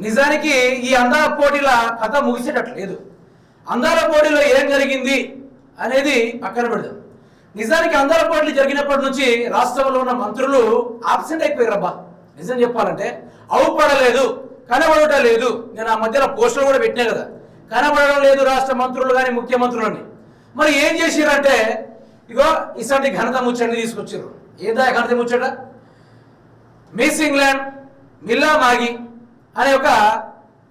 నిజానికి ఈ అందాల పోటీల కథ ముగిసేటట్లు లేదు. అందాల పోటీలో ఏం జరిగింది అనేది పక్కన పెడదాం. నిజానికి అందాల పోటీలు జరిగినప్పటి నుంచి రాష్ట్రంలో ఉన్న మంత్రులు ఆబ్సెంట్ అయిపోయారబ్బా. నిజం చెప్పాలంటే అవుపడలేదు కనబడటం లేదు. నేను ఆ మధ్యలో పోస్టులు కూడా పెట్టినా కదా. కనబడడం లేదు రాష్ట్ర మంత్రులు కానీ ముఖ్యమంత్రులని. మరి ఏం చేసిరంటే ఇగో ఇసంటి ఘనత ముచ్చండి తీసుకొచ్చారు. ఏదా ఘనత ముచ్చట? మిస్ ఇంగ్లాండ్ మిల్లా మాగి అనే ఒక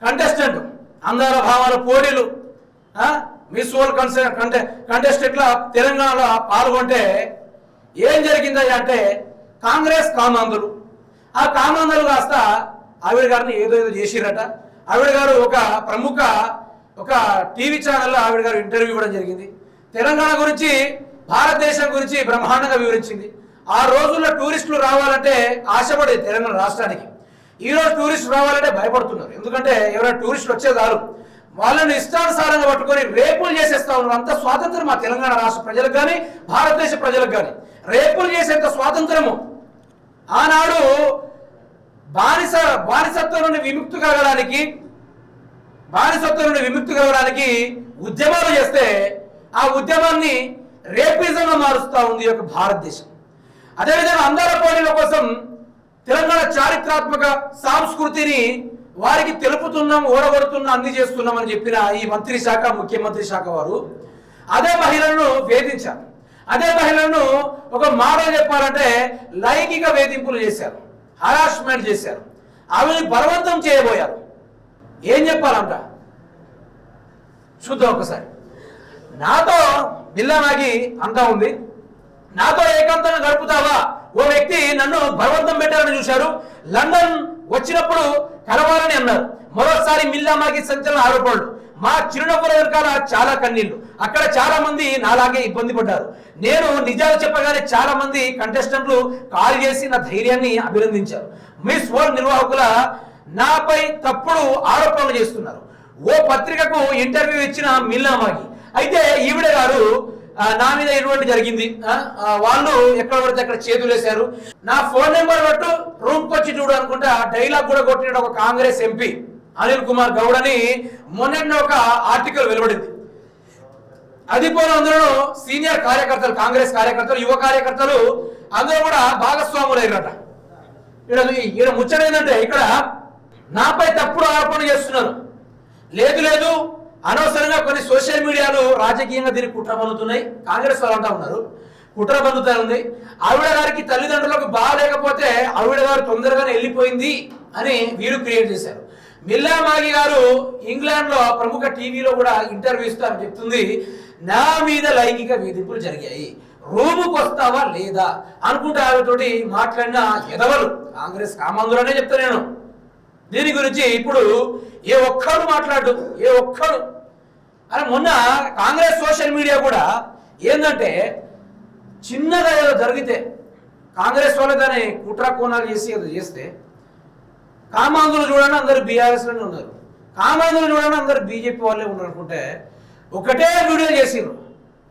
కంటెస్టెంట్ అందాల భావాల పోటీలు మిస్ వరల్డ్ కన్సె కంటె కంటెస్టెంట్లో తెలంగాణలో పాల్గొంటే ఏం జరిగింది అంటే కాంగ్రెస్ కామాంధులు. ఆ కామాంధులు కాస్త ఆవిడ గారిని ఏదో ఏదో చేసిరట. ఆవిడ గారు ఒక ప్రముఖ ఒక టీవీ ఛానల్లో ఆవిడ గారు ఇంటర్వ్యూ ఇవ్వడం జరిగింది. తెలంగాణ గురించి భారతదేశం గురించి బ్రహ్మాండంగా వివరించింది. ఆ రోజుల్లో టూరిస్టులు రావాలంటే ఆశపడేది తెలంగాణ రాష్ట్రానికి. ఈ రోజు టూరిస్టులు రావాలంటే భయపడుతున్నారు. ఎందుకంటే ఎవరైనా టూరిస్టులు వచ్చేదారు వాళ్ళని ఇష్టానుసారంగా పట్టుకొని రేపులు చేసేస్తా ఉన్నారు. అంత స్వాతంత్రం మా తెలంగాణ రాష్ట్ర ప్రజలకు కానీ భారతదేశ ప్రజలకు కానీ రేపులు చేసేంత స్వాతంత్రము ఆనాడు బానిస బానిసత్వం నుండి విముక్తి కలగడానికి బానిసత్వం నుండి విముక్తి కలగడానికి ఉద్యమాలు చేస్తే ఆ ఉద్యమాన్ని రేపిజంగా మారుస్తా ఉంది ఈ యొక్క భారతదేశం. అదేవిధంగా అందాల పోటీల కోసం తెలంగాణ చారిత్రాత్మక సాంస్కృతిని వారికి తెలుపుతున్నాం ఓడగొడుతున్నాం అందజేస్తున్నాం అని చెప్పిన ఈ మంత్రి శాఖ ముఖ్యమంత్రి శాఖ వారు. అదే మహిళలను వేధించారు. అదే మహిళలను ఒక మాట చెప్పాలంటే లైంగిక వేధింపులు చేశారు హరాస్మెంట్ చేశారు ఆమెను బలవంతం చేయబోయారు. ఏం చెప్పాలంట? చూద్దాం ఒకసారి. నాతో బిల్లానాగి అంతా ఉంది. నాతో ఏకాంతంగా గడుపుతావా? ఓ వ్యక్తి నన్ను బలవంతం పెట్టాలని చూశారు. లండన్ వచ్చినప్పుడు కలవాలని అన్నారు. మరోసారి మిల్లామాకి సంచలన ఆరోపణలు. మా చిరునవ్వుల వెనకాల చాలా కన్నీళ్ళు. అక్కడ చాలా మంది నాలాగే ఇబ్బంది పడ్డారు. నేను నిజాలు చెప్పగానే చాలా మంది కంటెస్టెంట్లు కాల్ చేసి నా ధైర్యాన్ని అభినందించారు. మిస్ వరల్డ్ నిర్వాహకుల నాపై తప్పుడు ఆరోపణలు చేస్తున్నారు. ఓ పత్రికకు ఇంటర్వ్యూ ఇచ్చిన మిల్లామాగి అయితే ఈవిడ గారు నా మీద ఎటువంటి జరిగింది. వాళ్ళు ఎక్కడ పడితే అక్కడ చేతులేశారు. నా ఫోన్ నెంబర్ పట్టు రూమ్కి వచ్చి చూడు అనుకుంటా డైలాగ్ కూడా కొట్టిన ఒక కాంగ్రెస్ ఎంపీ అనిల్ కుమార్ గౌడ్ అని మొన్న ఒక ఆర్టికల్ వెలువడింది. అది పోయిన అందులో సీనియర్ కార్యకర్తలు కాంగ్రెస్ కార్యకర్తలు యువ కార్యకర్తలు అందరూ కూడా భాగస్వాములయ్యారట. ఇక్కడ ఈయన ముచ్చట ఏంటంటే ఇక్కడ నాపై తప్పుడు ఆరోపణ చేస్తున్నారు. లేదు లేదు అనవసరంగా కొన్ని సోషల్ మీడియాలో రాజకీయంగా దీనికి కుట్ర పలుతున్నాయి కాంగ్రెస్ వాళ్ళు అంటా ఉన్నారు. కుట్ర పలుతా ఉంది ఆవిడ గారికి తల్లిదండ్రులకు బాగాలేకపోతే ఆవిడ గారు తొందరగానే వెళ్ళిపోయింది అని వీరు క్రియేట్ చేశారు. మిల్లా మాగి గారు ఇంగ్లాండ్లో ప్రముఖ టీవీలో కూడా ఇంటర్వ్యూ ఇస్తారని చెప్తుంది. నా మీద లైంగిక వేధింపులు జరిగాయి. రూముకు వస్తావా లేదా? అనుకుంటే ఆవిడతోటి మాట్లాడిన ఎదవలు కాంగ్రెస్ కామందులనే చెప్తా నేను. దీని గురించి ఇప్పుడు ఏ ఒక్కడు మాట్లాడు ఏ ఒక్కడు. అని మొన్న కాంగ్రెస్ సోషల్ మీడియా కూడా ఏంటంటే చిన్నగా ఏదో జరిగితే కాంగ్రెస్ వాళ్ళు దాన్ని కుట్ర కోణాలు చేసి ఏదో చేస్తే కామాంధులు చూడండి అందరు బీఆర్ఎస్లోనే ఉన్నారు. కామాంధులు చూడండి అందరు బీజేపీ వాళ్ళే ఉన్నారు అనుకుంటే ఒకటే వీడియో చేసిరు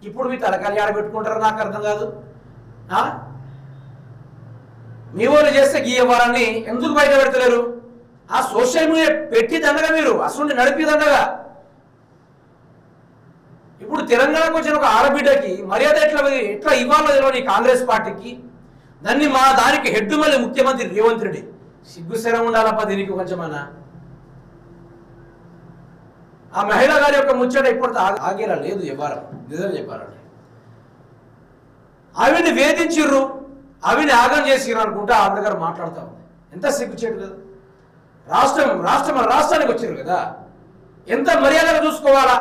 ఇప్పుడు మీ తలకాలి ఆడబెట్టుకుంటారు నాకు అర్థం కాదు. ఆ? మీ వాళ్ళు చేస్తే గీయవారని ఎందుకు బయట పెడతలేరు? ఆ సోషల్ మీడియా పెట్టి దండగా మీరు అసలు నడిపి దండగా. ఇప్పుడు తెలంగాణకు వచ్చిన ఒక ఆడబిడ్డకి మర్యాద ఎట్లా ఎట్లా ఇవ్వాలో తెలియని కాంగ్రెస్ పార్టీకి. దాన్ని మా దానికి హెడ్ మళ్ళీ ముఖ్యమంత్రి రేవంత్ రెడ్డి. సిగ్గుశరం ఉండాలప్ప దీనికి కొంచెమన్నా ఆ మహిళ గారి యొక్క ముచ్చట ఇప్పుడు ఆగేలా లేదు ఇవ్వాలి నిజం చెప్పాలంటే. ఆవిని వేధించిర్రు ఆవిని ఆగం చేసిర్రు అనుకుంటే ఆవిడ గారు మాట్లాడుతూ ఉంది. ఎంత సిగ్గుచేటు కదా. రాష్ట్రం రాష్ట్రం మన రాష్ట్రానికి వచ్చారు కదా. ఎంత మర్యాదగా చూసుకోవాలా?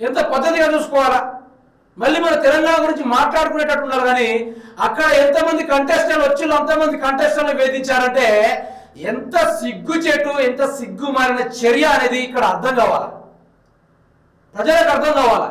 ఎంత పద్ధతిగా చూసుకోవాలా? మళ్ళీ మన తెలంగాణ గురించి మాట్లాడుకునేటట్టు ఉన్నారు కానీ అక్కడ ఎంతమంది కంటెస్టెంట్ వచ్చిన అంతమంది కంటెస్టెంట్లు వేధించారంటే ఎంత సిగ్గుచేటు ఎంత సిగ్గు మారిన చర్య అనేది ఇక్కడ అర్థం కావాలా? ప్రజలకు అర్థం కావాలా?